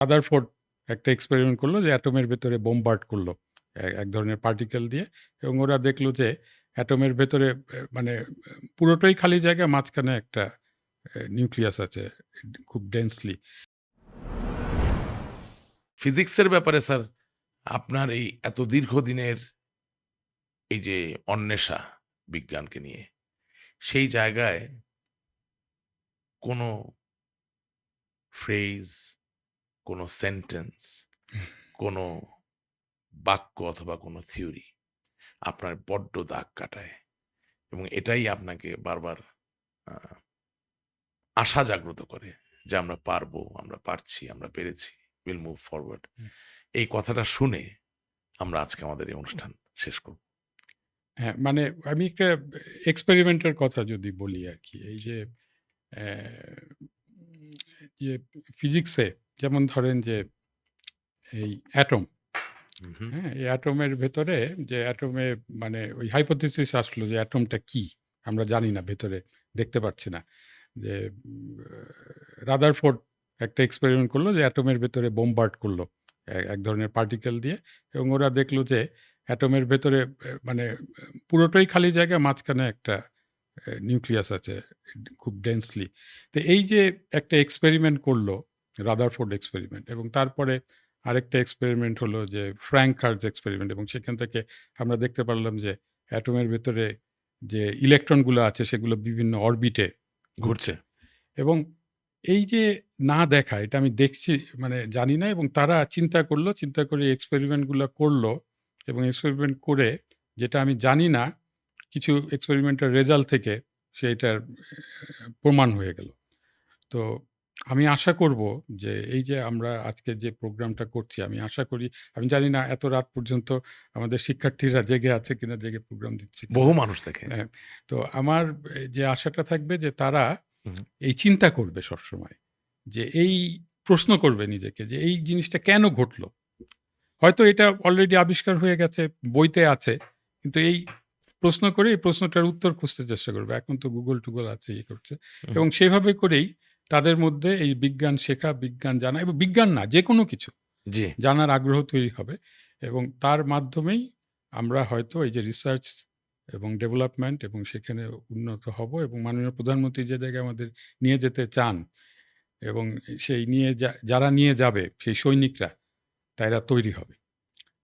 Rutherford একটা experiment করল যে অ্যাটমের ভেতরে বোমবার্ড করল এক ধরনের পার্টিকেল দিয়ে এবং ওরা দেখল যে অ্যাটমের ভেতরে মানে পুরোটাই খালি জায়গা মাঝখানে একটা নিউক্লিয়াস আছে, খুব ডেন্সলি ফিজিক্সের ব্যাপারে, স্যার, আপনার এই এত দীর্ঘদিনের এই যে অন্বেষা বিজ্ঞানকে নিয়ে, সেই জায়গায় কোনো ফ্রেজ কোনো সেন্টেন্স কোনো বাক্য অথবা কোনো থিওরি আপনার বড্ড দাগ কাটায় এবং এটাই আপনাকে বারবার আশা জাগ্রত করে যে আমরা পারব আমরা পারছি আমরা পেরেছি উইল মুভ ফরওয়ার্ড এই কথাটা শুনে আমরা আজকে আমাদের এই অনুষ্ঠান শেষ করব। হ্যাঁ মানে আমি একটা এক্সপেরিমেন্টের কথা যদি বলি আর কি এই যে ইয়ে ফিজিক্সে যেমন ধরেন যে এই অ্যাটম হ্যাঁ এই অ্যাটমের ভেতরে যে অ্যাটমে মানে ওই হাইপোথিসিস আসলো যে অ্যাটমটা কি? আমরা জানি না ভেতরে দেখতে পাচ্ছি না। যে রাদারফোর্ড একটা এক্সপেরিমেন্ট করল যে অ্যাটমের ভেতরে বোমবার্ড করল এ- এক ধরনের পার্টিকেল দিয়ে এবং ওরা দেখল যে অ্যাটমের ভেতরে মানে পুরোটাই খালি জায়গা মাঝখানে একটা নিউক্লিয়াস আছে খুব ডেন্সলি তো এই যে একটা এক্সপেরিমেন্ট করল রাদারফোর্ড এক্সপেরিমেন্ট এবং তারপরে আরেকটা এক্সপেরিমেন্ট হলো যে ফ্র্যাঙ্ক হার্জ এক্সপেরিমেন্ট এবং সেখান থেকে আমরা দেখতে পারলাম যে অ্যাটমের ভেতরে যে ইলেকট্রনগুলো আছে সেগুলো বিভিন্ন অরবিটে ঘুরছে। এবং এই যে না দেখা এটা আমি দেখছি মানে জানি না এবং তারা চিন্তা করল চিন্তা করে এক্সপেরিমেন্টগুলো করল এবং এক্সপেরিমেন্ট করে যেটা আমি জানি না কিছু এক্সপেরিমেন্টের রেজাল্ট থেকে সেইটার প্রমাণ হয়ে গেল। তো আমি আশা করব যে এই যে আমরা আজকে যে প্রোগ্রামটা করছি আমি আশা করি আমি জানি না এত রাত পর্যন্ত আমাদের শিক্ষার্থীরা জেগে আছে কিনা জেগে প্রোগ্রাম দিচ্ছে বহু মানুষ দেখে হ্যাঁ, তো আমার যে আশাটা থাকবে যে তারা এই চিন্তা করবে সবসময় যে এই প্রশ্ন করবে নিজেকে যে এই জিনিসটা কেন ঘটলো? হয়তো এটা অলরেডি আবিষ্কার হয়ে গেছে বইতে আছে কিন্তু এই প্রশ্ন করে এই প্রশ্নটার উত্তর খুঁজতে চেষ্টা করবে। এখন তো গুগল টুগল আছে ইয়ে করছে। এবং সেভাবে করেই তাদের মধ্যে এই বিজ্ঞান শেখা বিজ্ঞান জানা এবং বিজ্ঞান না যে কোনো কিছু জি। জানার আগ্রহ তৈরি হবে এবং তার মাধ্যমেই আমরা হয়তো এই যে রিসার্চ এবং ডেভেলপমেন্ট এবং সেখানে উন্নত হব এবং মাননীয় প্রধানমন্ত্রী যে জায়গায় আমাদের নিয়ে যেতে চান এবং সেই নিয়ে যা- যারা নিয়ে যাবে সেই সৈনিকরা তারা তৈরি হবে।